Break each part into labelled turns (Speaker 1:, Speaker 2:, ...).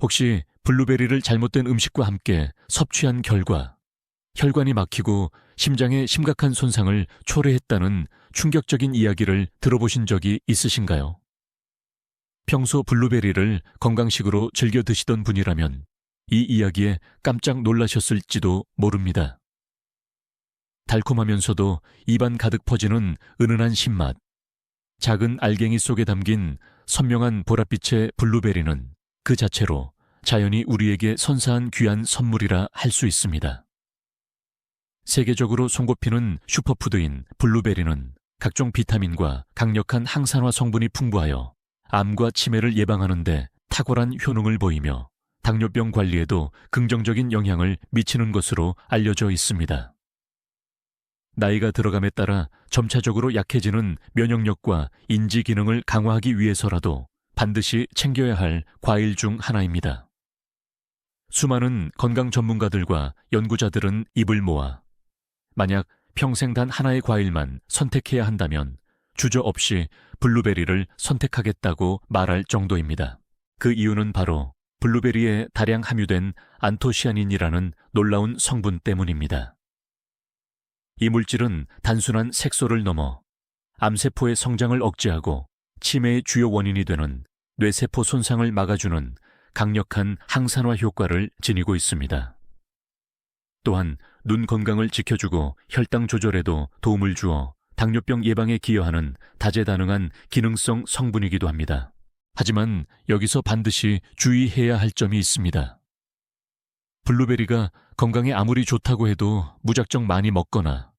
Speaker 1: 혹시 블루베리를 잘못된 음식과 함께 섭취한 결과 혈관이 막히고 심장에 심각한 손상을 초래했다는 충격적인 이야기를 들어보신 적이 있으신가요? 평소 블루베리를 건강식으로 즐겨 드시던 분이라면 이 이야기에 깜짝 놀라셨을지도 모릅니다. 달콤하면서도 입안 가득 퍼지는 은은한 신맛. 작은 알갱이 속에 담긴 선명한 보랏빛의 블루베리는 그 자체로 자연이 우리에게 선사한 귀한 선물이라 할 수 있습니다. 세계적으로 손꼽히는 슈퍼푸드인 블루베리는 각종 비타민과 강력한 항산화 성분이 풍부하여 암과 치매를 예방하는데 탁월한 효능을 보이며 당뇨병 관리에도 긍정적인 영향을 미치는 것으로 알려져 있습니다. 나이가 들어감에 따라 점차적으로 약해지는 면역력과 인지 기능을 강화하기 위해서라도 반드시 챙겨야 할 과일 중 하나입니다. 수많은 건강 전문가들과 연구자들은 입을 모아 만약 평생 단 하나의 과일만 선택해야 한다면 주저 없이 블루베리를 선택하겠다고 말할 정도입니다. 그 이유는 바로 블루베리에 다량 함유된 안토시아닌이라는 놀라운 성분 때문입니다. 이 물질은 단순한 색소를 넘어 암세포의 성장을 억제하고 치매의 주요 원인이 되는 뇌세포 손상을 막아주는 강력한 항산화 효과를 지니고 있습니다. 또한 눈 건강을 지켜주고 혈당 조절에도 도움을 주어 당뇨병 예방에 기여하는 다재다능한 기능성 성분이기도 합니다. 하지만 여기서 반드시 주의해야 할 점이 있습니다. 블루베리가 건강에 아무리 좋다고 해도 무작정 많이 먹거나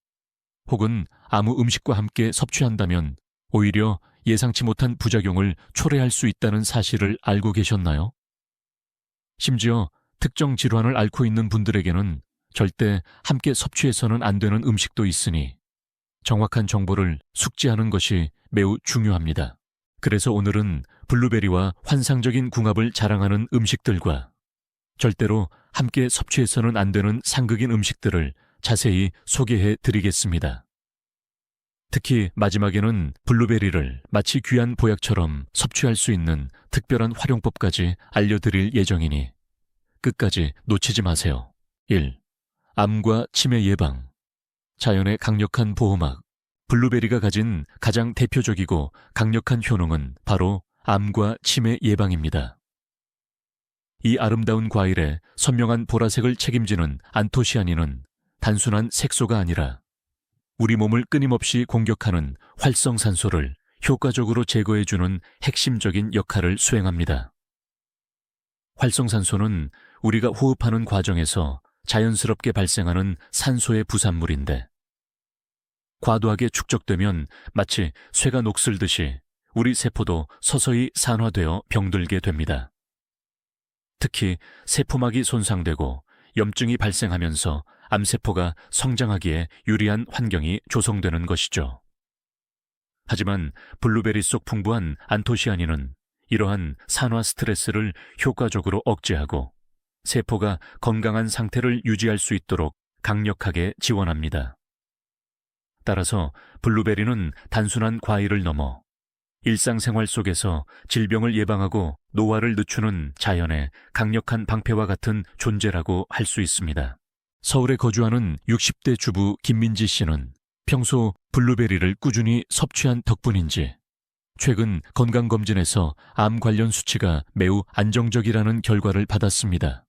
Speaker 1: 혹은 아무 음식과 함께 섭취한다면 오히려 예상치 못한 부작용을 초래할 수 있다는 사실을 알고 계셨나요? 심지어 특정 질환을 앓고 있는 분들에게는 절대 함께 섭취해서는 안 되는 음식도 있으니 정확한 정보를 숙지하는 것이 매우 중요합니다. 그래서 오늘은 블루베리와 환상적인 궁합을 자랑하는 음식들과 절대로 함께 섭취해서는 안 되는 상극인 음식들을 자세히 소개해 드리겠습니다. 특히 마지막에는 블루베리를 마치 귀한 보약처럼 섭취할 수 있는 특별한 활용법까지 알려드릴 예정이니 끝까지 놓치지 마세요. 1. 암과 치매 예방. 자연의 강력한 보호막. 블루베리가 가진 가장 대표적이고 강력한 효능은 바로 암과 치매 예방입니다. 이 아름다운 과일의 선명한 보라색을 책임지는 안토시아닌은 단순한 색소가 아니라 우리 몸을 끊임없이 공격하는 활성산소를 효과적으로 제거해주는 핵심적인 역할을 수행합니다. 활성산소는 우리가 호흡하는 과정에서 자연스럽게 발생하는 산소의 부산물인데 과도하게 축적되면 마치 쇠가 녹슬듯이 우리 세포도 서서히 산화되어 병들게 됩니다. 특히 세포막이 손상되고 염증이 발생하면서 암세포가 성장하기에 유리한 환경이 조성되는 것이죠. 하지만 블루베리 속 풍부한 안토시아닌은 이러한 산화 스트레스를 효과적으로 억제하고 세포가 건강한 상태를 유지할 수 있도록 강력하게 지원합니다. 따라서 블루베리는 단순한 과일을 넘어 일상생활 속에서 질병을 예방하고 노화를 늦추는 자연의 강력한 방패와 같은 존재라고 할 수 있습니다. 서울에 거주하는 60대 주부 김민지 씨는 평소 블루베리를 꾸준히 섭취한 덕분인지 최근 건강검진에서 암 관련 수치가 매우 안정적이라는 결과를 받았습니다.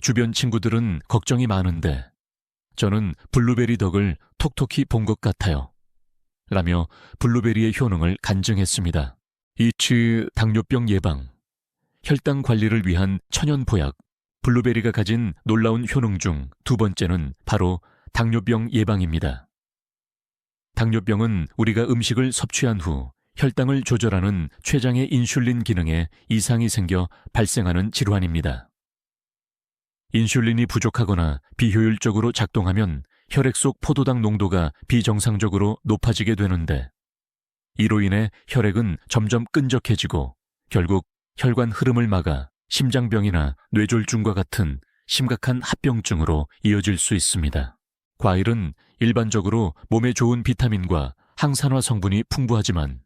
Speaker 1: 주변 친구들은 걱정이 많은데 저는 블루베리 덕을 톡톡히 본 것 같아요. 라며 블루베리의 효능을 간증했습니다. 이츠 당뇨병 예방, 혈당 관리를 위한 천연 보약, 블루베리가 가진 놀라운 효능 중 두 번째는 바로 당뇨병 예방입니다. 당뇨병은 우리가 음식을 섭취한 후 혈당을 조절하는 췌장의 인슐린 기능에 이상이 생겨 발생하는 질환입니다. 인슐린이 부족하거나 비효율적으로 작동하면 혈액 속 포도당 농도가 비정상적으로 높아지게 되는데 이로 인해 혈액은 점점 끈적해지고 결국 혈관 흐름을 막아 심장병이나 뇌졸중과 같은 심각한 합병증으로 이어질 수 있습니다. 과일은 일반적으로 몸에 좋은 비타민과 항산화 성분이 풍부하지만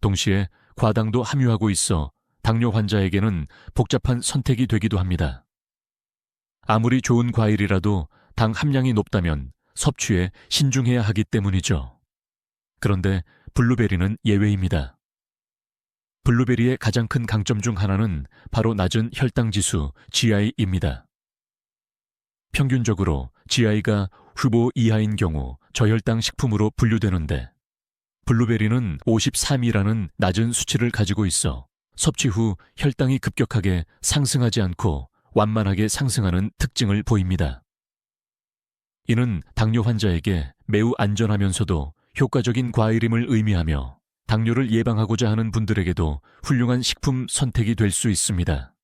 Speaker 1: 동시에 과당도 함유하고 있어 당뇨 환자에게는 복잡한 선택이 되기도 합니다. 아무리 좋은 과일이라도 당 함량이 높다면 섭취에 신중해야 하기 때문이죠. 그런데 블루베리는 예외입니다. 블루베리의 가장 큰 강점 중 하나는 바로 낮은 혈당 지수 GI입니다. 평균적으로 GI가 후보 이하인 경우 저혈당 식품으로 분류되는데 블루베리는 53이라는 낮은 수치를 가지고 있어 섭취 후 혈당이 급격하게 상승하지 않고 완만하게 상승하는 특징을 보입니다. 이는 당뇨 환자에게 매우 안전하면서도 효과적인 과일임을 의미하며 당뇨를 예방하고자 하는 분들에게도 훌륭한 식품 선택이 될 수 있습니다.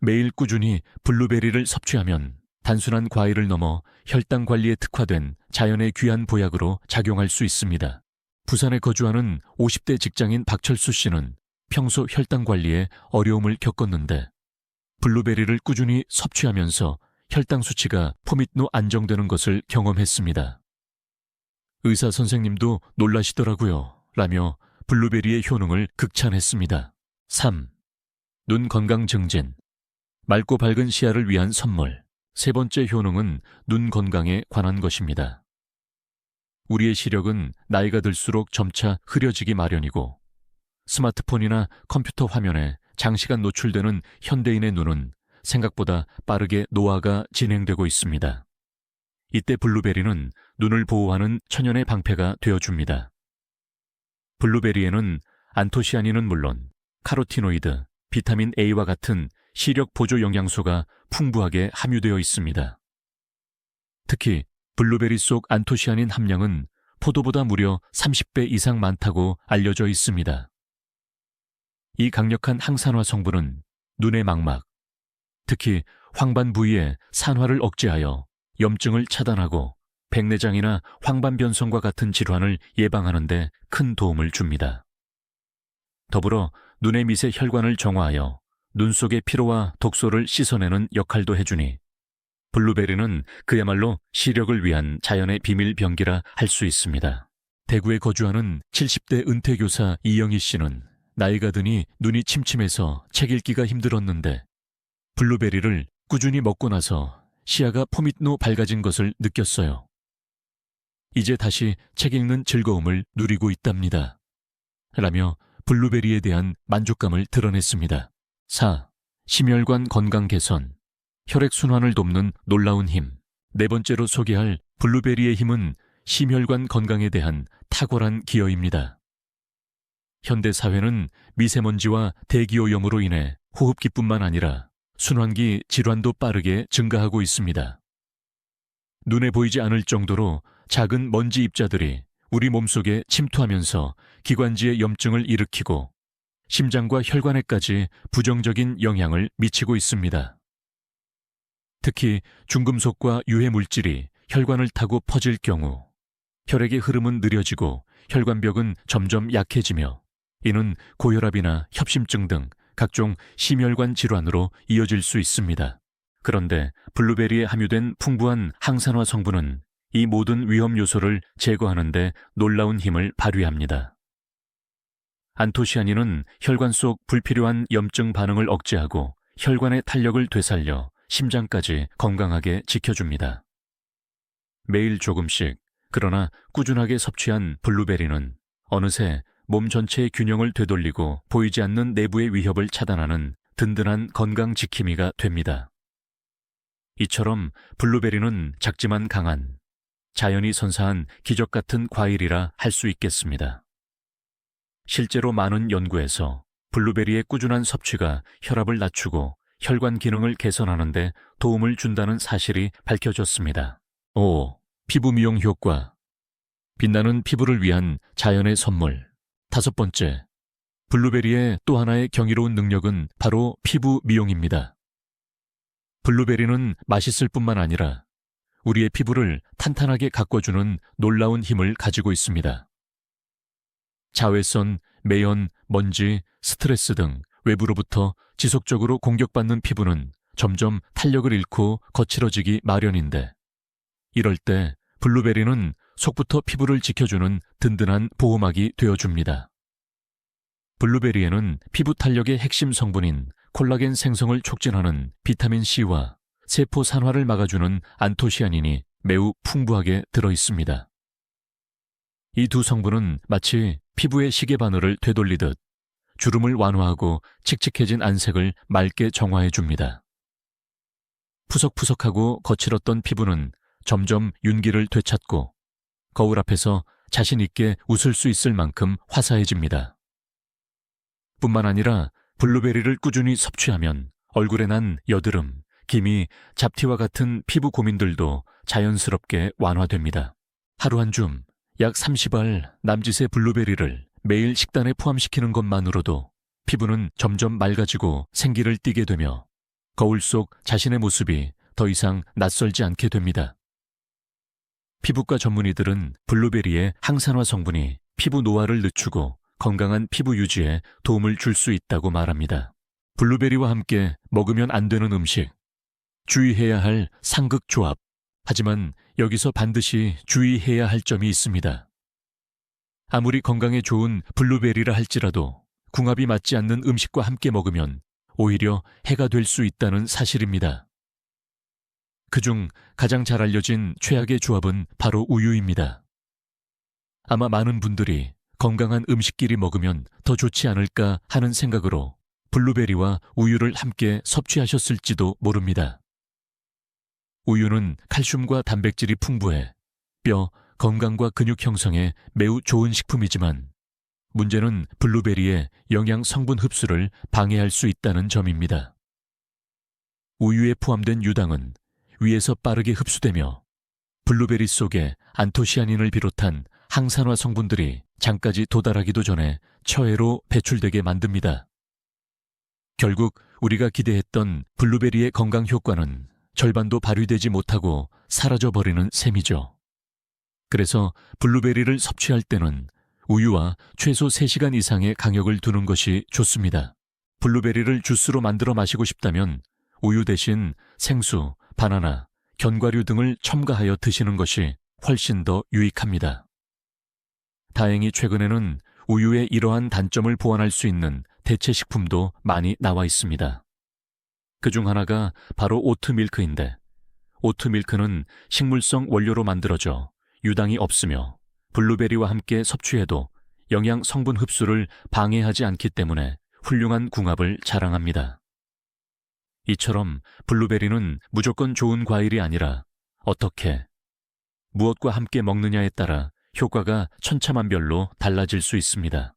Speaker 1: 매일 꾸준히 블루베리를 섭취하면 단순한 과일을 넘어 혈당 관리에 특화된 자연의 귀한 보약으로 작용할 수 있습니다. 부산에 거주하는 50대 직장인 박철수 씨는 평소 혈당 관리에 어려움을 겪었는데 블루베리를 꾸준히 섭취하면서 혈당 수치가 포밋노 안정되는 것을 경험했습니다. 의사 선생님도 놀라시더라고요. 라며 블루베리의 효능을 극찬했습니다. 3. 눈 건강 증진. 맑고 밝은 시야를 위한 선물. 세 번째 효능은 눈 건강에 관한 것입니다. 우리의 시력은 나이가 들수록 점차 흐려지기 마련이고 스마트폰이나 컴퓨터 화면에 장시간 노출되는 현대인의 눈은 생각보다 빠르게 노화가 진행되고 있습니다. 이때 블루베리는 눈을 보호하는 천연의 방패가 되어줍니다. 블루베리에는 안토시아닌은 물론 카로티노이드, 비타민 A와 같은 시력 보조 영양소가 풍부하게 함유되어 있습니다. 특히 블루베리 속 안토시아닌 함량은 포도보다 무려 30배 이상 많다고 알려져 있습니다. 이 강력한 항산화 성분은 눈의 망막, 특히 황반 부위의 산화를 억제하여 염증을 차단하고 백내장이나 황반변성과 같은 질환을 예방하는 데 큰 도움을 줍니다. 더불어 눈의 밑의 혈관을 정화하여 눈 속의 피로와 독소를 씻어내는 역할도 해주니 블루베리는 그야말로 시력을 위한 자연의 비밀 병기라 할 수 있습니다. 대구에 거주하는 70대 은퇴교사 이영희 씨는 나이가 드니 눈이 침침해서 책 읽기가 힘들었는데 블루베리를 꾸준히 먹고 나서 시야가 포밋노 밝아진 것을 느꼈어요. 이제 다시 책 읽는 즐거움을 누리고 있답니다. 라며 블루베리에 대한 만족감을 드러냈습니다. 4. 심혈관 건강 개선. 혈액순환을 돕는 놀라운 힘. 네 번째로 소개할 블루베리의 힘은 심혈관 건강에 대한 탁월한 기여입니다. 현대 사회는 미세먼지와 대기오염으로 인해 호흡기뿐만 아니라 순환기 질환도 빠르게 증가하고 있습니다. 눈에 보이지 않을 정도로 작은 먼지 입자들이 우리 몸속에 침투하면서 기관지의 염증을 일으키고 심장과 혈관에까지 부정적인 영향을 미치고 있습니다. 특히 중금속과 유해 물질이 혈관을 타고 퍼질 경우 혈액의 흐름은 느려지고 혈관벽은 점점 약해지며 이는 고혈압이나 협심증 등 각종 심혈관 질환으로 이어질 수 있습니다. 그런데 블루베리에 함유된 풍부한 항산화 성분은 이 모든 위험 요소를 제거하는데 놀라운 힘을 발휘합니다. 안토시아닌은 혈관 속 불필요한 염증 반응을 억제하고 혈관의 탄력을 되살려 심장까지 건강하게 지켜줍니다. 매일 조금씩 그러나 꾸준하게 섭취한 블루베리는 어느새 몸 전체의 균형을 되돌리고 보이지 않는 내부의 위협을 차단하는 든든한 건강 지킴이가 됩니다. 이처럼 블루베리는 작지만 강한 자연이 선사한 기적 같은 과일이라 할 수 있겠습니다. 실제로 많은 연구에서 블루베리의 꾸준한 섭취가 혈압을 낮추고 혈관 기능을 개선하는데 도움을 준다는 사실이 밝혀졌습니다. 5. 피부 미용 효과. 빛나는 피부를 위한 자연의 선물. 다섯 번째. 블루베리의 또 하나의 경이로운 능력은 바로 피부 미용입니다. 블루베리는 맛있을 뿐만 아니라 우리의 피부를 탄탄하게 가꿔주는 놀라운 힘을 가지고 있습니다. 자외선, 매연, 먼지, 스트레스 등 외부로부터 지속적으로 공격받는 피부는 점점 탄력을 잃고 거칠어지기 마련인데 이럴 때 블루베리는 속부터 피부를 지켜주는 든든한 보호막이 되어줍니다. 블루베리에는 피부 탄력의 핵심 성분인 콜라겐 생성을 촉진하는 비타민 C와 세포 산화를 막아주는 안토시아닌이 매우 풍부하게 들어 있습니다. 이 두 성분은 마치 피부의 시계 바늘을 되돌리듯 주름을 완화하고 칙칙해진 안색을 맑게 정화해 줍니다. 푸석푸석하고 거칠었던 피부는 점점 윤기를 되찾고 거울 앞에서 자신 있게 웃을 수 있을 만큼 화사해집니다. 뿐만 아니라 블루베리를 꾸준히 섭취하면 얼굴에 난 여드름, 기미, 잡티와 같은 피부 고민들도 자연스럽게 완화됩니다. 하루 한 줌, 약 30알 남짓의 블루베리를 매일 식단에 포함시키는 것만으로도 피부는 점점 맑아지고 생기를 띠게 되며 거울 속 자신의 모습이 더 이상 낯설지 않게 됩니다. 피부과 전문의들은 블루베리의 항산화 성분이 피부 노화를 늦추고 건강한 피부 유지에 도움을 줄 수 있다고 말합니다. 블루베리와 함께 먹으면 안 되는 음식, 주의해야 할 상극 조합. 하지만 여기서 반드시 주의해야 할 점이 있습니다. 아무리 건강에 좋은 블루베리라 할지라도 궁합이 맞지 않는 음식과 함께 먹으면 오히려 해가 될 수 있다는 사실입니다. 그중 가장 잘 알려진 최악의 조합은 바로 우유입니다. 아마 많은 분들이 건강한 음식끼리 먹으면 더 좋지 않을까 하는 생각으로 블루베리와 우유를 함께 섭취하셨을지도 모릅니다. 우유는 칼슘과 단백질이 풍부해 뼈, 건강과 근육 형성에 매우 좋은 식품이지만 문제는 블루베리의 영양 성분 흡수를 방해할 수 있다는 점입니다. 우유에 포함된 유당은 위에서 빠르게 흡수되며 블루베리 속에 안토시아닌을 비롯한 항산화 성분들이 장까지 도달하기도 전에 처해로 배출되게 만듭니다. 결국 우리가 기대했던 블루베리의 건강 효과는 절반도 발휘되지 못하고 사라져 버리는 셈이죠. 그래서 블루베리를 섭취할 때는 우유와 최소 3시간 이상의 강역을 두는 것이 좋습니다. 블루베리를 주스로 만들어 마시고 싶다면 우유 대신 생수, 바나나, 견과류 등을 첨가하여 드시는 것이 훨씬 더 유익합니다. 다행히 최근에는 우유의 이러한 단점을 보완할 수 있는 대체 식품도 많이 나와 있습니다. 그 중 하나가 바로 오트밀크인데, 오트밀크는 식물성 원료로 만들어져 유당이 없으며 블루베리와 함께 섭취해도 영양 성분 흡수를 방해하지 않기 때문에 훌륭한 궁합을 자랑합니다. 이처럼 블루베리는 무조건 좋은 과일이 아니라 어떻게, 무엇과 함께 먹느냐에 따라 효과가 천차만별로 달라질 수 있습니다.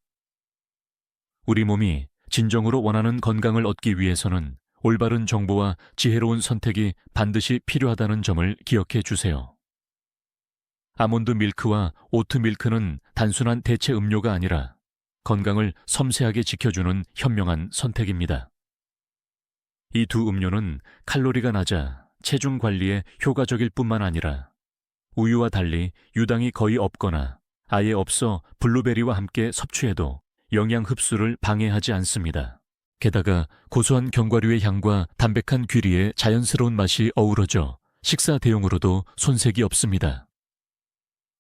Speaker 1: 우리 몸이 진정으로 원하는 건강을 얻기 위해서는 올바른 정보와 지혜로운 선택이 반드시 필요하다는 점을 기억해 주세요. 아몬드 밀크와 오트 밀크는 단순한 대체 음료가 아니라 건강을 섬세하게 지켜주는 현명한 선택입니다. 이 두 음료는 칼로리가 낮아 체중 관리에 효과적일 뿐만 아니라 우유와 달리 유당이 거의 없거나 아예 없어 블루베리와 함께 섭취해도 영양 흡수를 방해하지 않습니다. 게다가 고소한 견과류의 향과 담백한 귀리의 자연스러운 맛이 어우러져 식사 대용으로도 손색이 없습니다.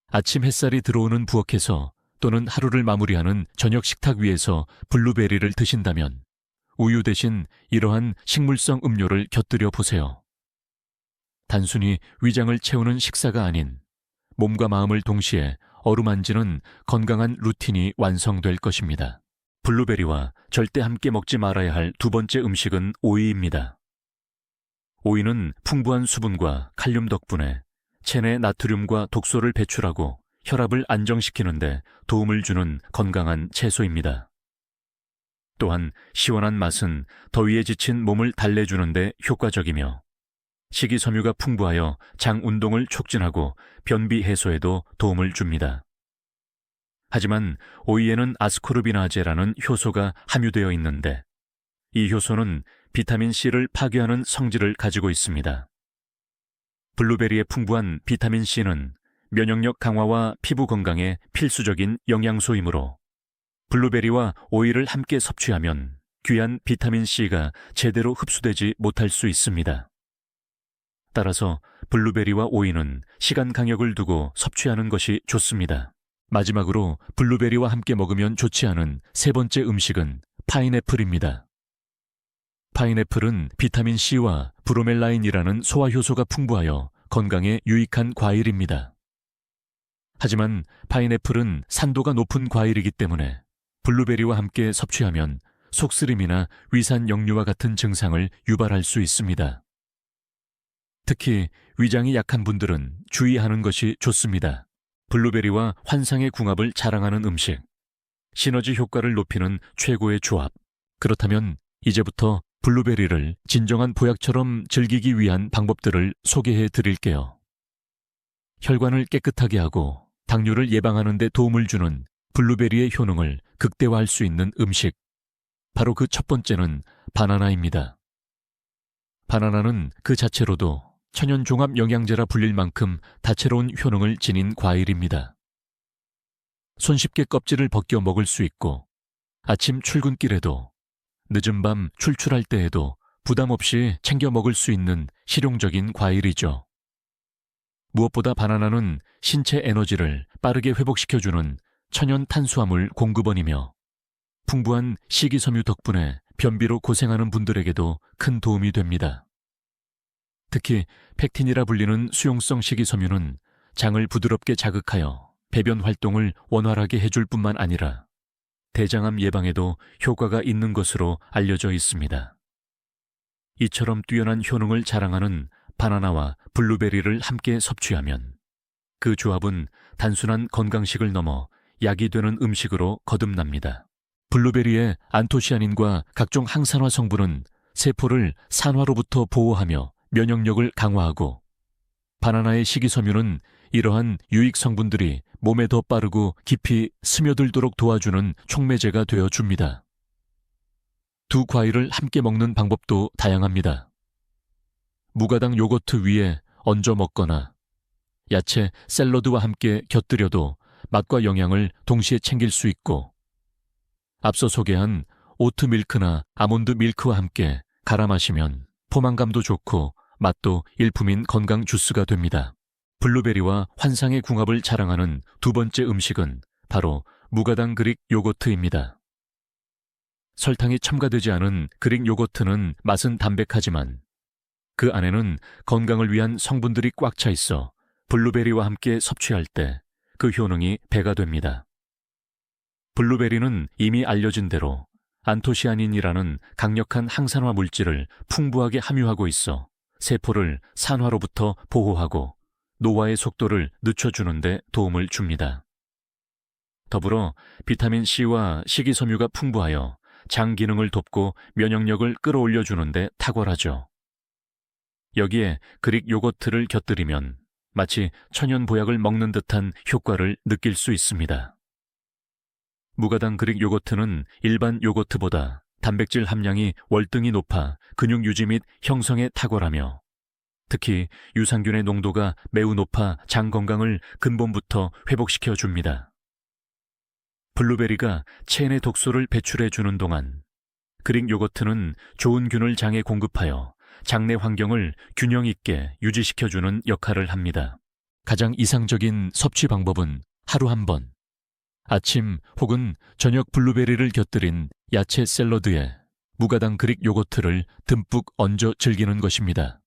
Speaker 1: 아침 햇살이 들어오는 부엌에서 또는 하루를 마무리하는 저녁 식탁 위에서 블루베리를 드신다면 우유 대신 이러한 식물성 음료를 곁들여 보세요. 단순히 위장을 채우는 식사가 아닌 몸과 마음을 동시에 어루만지는 건강한 루틴이 완성될 것입니다. 블루베리와 절대 함께 먹지 말아야 할 두 번째 음식은 오이입니다. 오이는 풍부한 수분과 칼륨 덕분에 체내 나트륨과 독소를 배출하고 혈압을 안정시키는데 도움을 주는 건강한 채소입니다. 또한 시원한 맛은 더위에 지친 몸을 달래주는데 효과적이며 식이섬유가 풍부하여 장 운동을 촉진하고 변비 해소에도 도움을 줍니다. 하지만 오이에는 아스코르비나제라는 효소가 함유되어 있는데 이 효소는 비타민 C를 파괴하는 성질을 가지고 있습니다. 블루베리의 풍부한 비타민 C는 면역력 강화와 피부 건강에 필수적인 영양소이므로 블루베리와 오이를 함께 섭취하면 귀한 비타민 C가 제대로 흡수되지 못할 수 있습니다. 따라서 블루베리와 오이는 시간 강역을 두고 섭취하는 것이 좋습니다. 마지막으로 블루베리와 함께 먹으면 좋지 않은 세 번째 음식은 파인애플입니다. 파인애플은 비타민 C와 브로멜라인이라는 소화효소가 풍부하여 건강에 유익한 과일입니다. 하지만 파인애플은 산도가 높은 과일이기 때문에 블루베리와 함께 섭취하면 속쓰림이나 위산 역류와 같은 증상을 유발할 수 있습니다. 특히 위장이 약한 분들은 주의하는 것이 좋습니다. 블루베리와 환상의 궁합을 자랑하는 음식, 시너지 효과를 높이는 최고의 조합. 그렇다면 이제부터 블루베리를 진정한 보약처럼 즐기기 위한 방법들을 소개해 드릴게요. 혈관을 깨끗하게 하고 당뇨를 예방하는 데 도움을 주는 블루베리의 효능을 극대화할 수 있는 음식. 바로 그 첫 번째는 바나나입니다. 바나나는 그 자체로도 천연 종합 영양제라 불릴 만큼 다채로운 효능을 지닌 과일입니다. 손쉽게 껍질을 벗겨 먹을 수 있고 아침 출근길에도 늦은 밤 출출할 때에도 부담 없이 챙겨 먹을 수 있는 실용적인 과일이죠. 무엇보다 바나나는 신체 에너지를 빠르게 회복시켜주는 천연 탄수화물 공급원이며 풍부한 식이섬유 덕분에 변비로 고생하는 분들에게도 큰 도움이 됩니다. 특히 팩틴이라 불리는 수용성 식이섬유는 장을 부드럽게 자극하여 배변 활동을 원활하게 해줄 뿐만 아니라 대장암 예방에도 효과가 있는 것으로 알려져 있습니다. 이처럼 뛰어난 효능을 자랑하는 바나나와 블루베리를 함께 섭취하면 그 조합은 단순한 건강식을 넘어 약이 되는 음식으로 거듭납니다. 블루베리의 안토시아닌과 각종 항산화 성분은 세포를 산화로부터 보호하며 면역력을 강화하고 바나나의 식이섬유는 이러한 유익 성분들이 몸에 더 빠르고 깊이 스며들도록 도와주는 촉매제가 되어 줍니다. 두 과일을 함께 먹는 방법도 다양합니다. 무가당 요거트 위에 얹어 먹거나 야채 샐러드와 함께 곁들여도 맛과 영양을 동시에 챙길 수 있고 앞서 소개한 오트 밀크나 아몬드 밀크와 함께 갈아 마시면 포만감도 좋고 맛도 일품인 건강 주스가 됩니다. 블루베리와 환상의 궁합을 자랑하는 두 번째 음식은 바로 무가당 그릭 요거트입니다. 설탕이 첨가되지 않은 그릭 요거트는 맛은 담백하지만 그 안에는 건강을 위한 성분들이 꽉 차 있어 블루베리와 함께 섭취할 때 그 효능이 배가 됩니다. 블루베리는 이미 알려진 대로 안토시아닌이라는 강력한 항산화 물질을 풍부하게 함유하고 있어 세포를 산화로부터 보호하고 노화의 속도를 늦춰주는데 도움을 줍니다. 더불어 비타민 C와 식이섬유가 풍부하여 장 기능을 돕고 면역력을 끌어올려주는데 탁월하죠. 여기에 그릭 요거트를 곁들이면 마치 천연 보약을 먹는 듯한 효과를 느낄 수 있습니다. 무가당 그릭 요거트는 일반 요거트보다 단백질 함량이 월등히 높아 근육 유지 및 형성에 탁월하며 특히 유산균의 농도가 매우 높아 장 건강을 근본부터 회복시켜 줍니다. 블루베리가 체내 독소를 배출해 주는 동안 그릭 요거트는 좋은 균을 장에 공급하여 장내 환경을 균형 있게 유지시켜 주는 역할을 합니다. 가장 이상적인 섭취 방법은 하루 한 번, 아침 혹은 저녁 블루베리를 곁들인 야채 샐러드에 무가당 그릭 요거트를 듬뿍 얹어 즐기는 것입니다.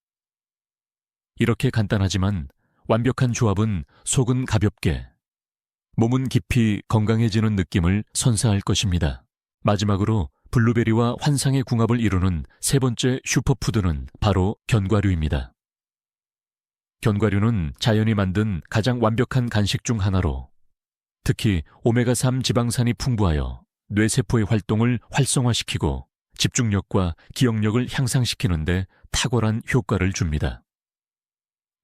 Speaker 1: 이렇게 간단하지만 완벽한 조합은 속은 가볍게, 몸은 깊이 건강해지는 느낌을 선사할 것입니다. 마지막으로 블루베리와 환상의 궁합을 이루는 세 번째 슈퍼푸드는 바로 견과류입니다. 견과류는 자연이 만든 가장 완벽한 간식 중 하나로 특히 오메가3 지방산이 풍부하여 뇌세포의 활동을 활성화시키고 집중력과 기억력을 향상시키는데 탁월한 효과를 줍니다.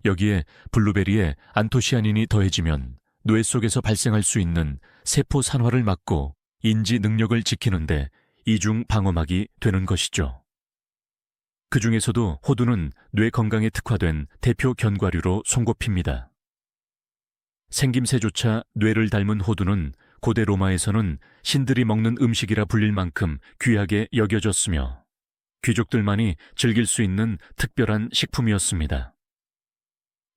Speaker 1: 여기에 블루베리에 안토시아닌이 더해지면 뇌 속에서 발생할 수 있는 세포 산화를 막고 인지 능력을 지키는데 이중 방어막이 되는 것이죠. 그 중에서도 호두는 뇌 건강에 특화된 대표 견과류로 손꼽힙니다. 생김새조차 뇌를 닮은 호두는 고대 로마에서는 신들이 먹는 음식이라 불릴 만큼 귀하게 여겨졌으며 귀족들만이 즐길 수 있는 특별한 식품이었습니다.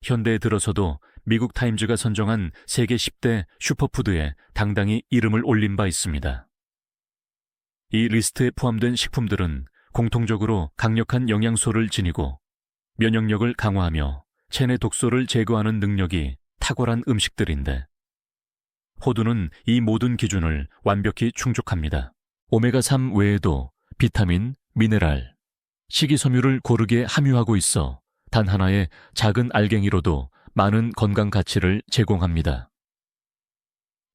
Speaker 1: 현대에 들어서도 미국 타임즈가 선정한 세계 10대 슈퍼푸드에 당당히 이름을 올린 바 있습니다. 이 리스트에 포함된 식품들은 공통적으로 강력한 영양소를 지니고 면역력을 강화하며 체내 독소를 제거하는 능력이 탁월한 음식들인데 호두는 이 모든 기준을 완벽히 충족합니다. 오메가3 외에도 비타민, 미네랄, 식이섬유를 고르게 함유하고 있어 단 하나의 작은 알갱이로도 많은 건강 가치를 제공합니다.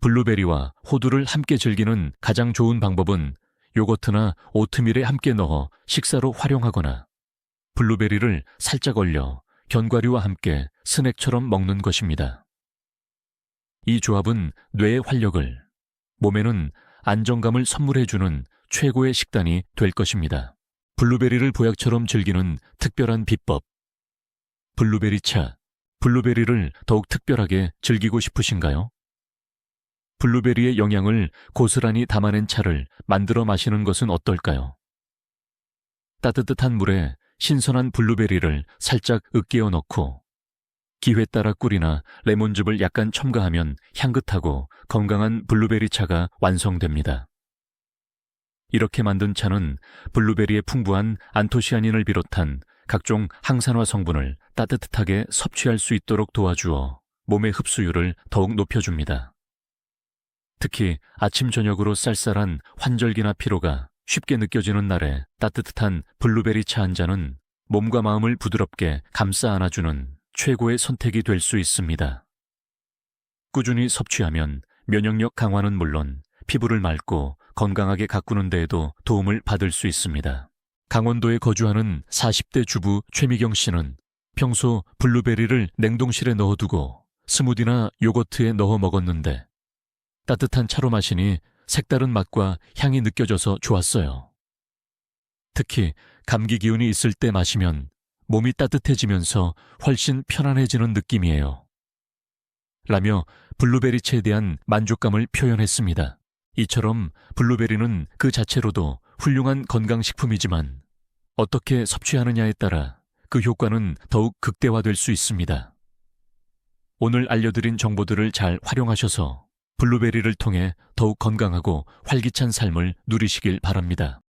Speaker 1: 블루베리와 호두를 함께 즐기는 가장 좋은 방법은 요거트나 오트밀에 함께 넣어 식사로 활용하거나 블루베리를 살짝 얼려 견과류와 함께 스낵처럼 먹는 것입니다. 이 조합은 뇌의 활력을, 몸에는 안정감을 선물해주는 최고의 식단이 될 것입니다. 블루베리를 보약처럼 즐기는 특별한 비법. 블루베리 차. 블루베리를 더욱 특별하게 즐기고 싶으신가요? 블루베리의 영양을 고스란히 담아낸 차를 만들어 마시는 것은 어떨까요? 따뜻한 물에 신선한 블루베리를 살짝 으깨어 넣고 기회 따라 꿀이나 레몬즙을 약간 첨가하면 향긋하고 건강한 블루베리 차가 완성됩니다. 이렇게 만든 차는 블루베리의 풍부한 안토시아닌을 비롯한 각종 항산화 성분을 따뜻하게 섭취할 수 있도록 도와주어 몸의 흡수율을 더욱 높여줍니다. 특히 아침 저녁으로 쌀쌀한 환절기나 피로가 쉽게 느껴지는 날에 따뜻한 블루베리 차 한 잔은 몸과 마음을 부드럽게 감싸 안아주는 최고의 선택이 될 수 있습니다. 꾸준히 섭취하면 면역력 강화는 물론 피부를 맑고 건강하게 가꾸는 데에도 도움을 받을 수 있습니다. 강원도에 거주하는 40대 주부 최미경 씨는 평소 블루베리를 냉동실에 넣어두고 스무디나 요거트에 넣어 먹었는데 따뜻한 차로 마시니 색다른 맛과 향이 느껴져서 좋았어요. 특히 감기 기운이 있을 때 마시면 몸이 따뜻해지면서 훨씬 편안해지는 느낌이에요. 라며 블루베리채에 대한 만족감을 표현했습니다. 이처럼 블루베리는 그 자체로도 훌륭한 건강식품이지만 어떻게 섭취하느냐에 따라 그 효과는 더욱 극대화될 수 있습니다. 오늘 알려드린 정보들을 잘 활용하셔서 블루베리를 통해 더욱 건강하고 활기찬 삶을 누리시길 바랍니다.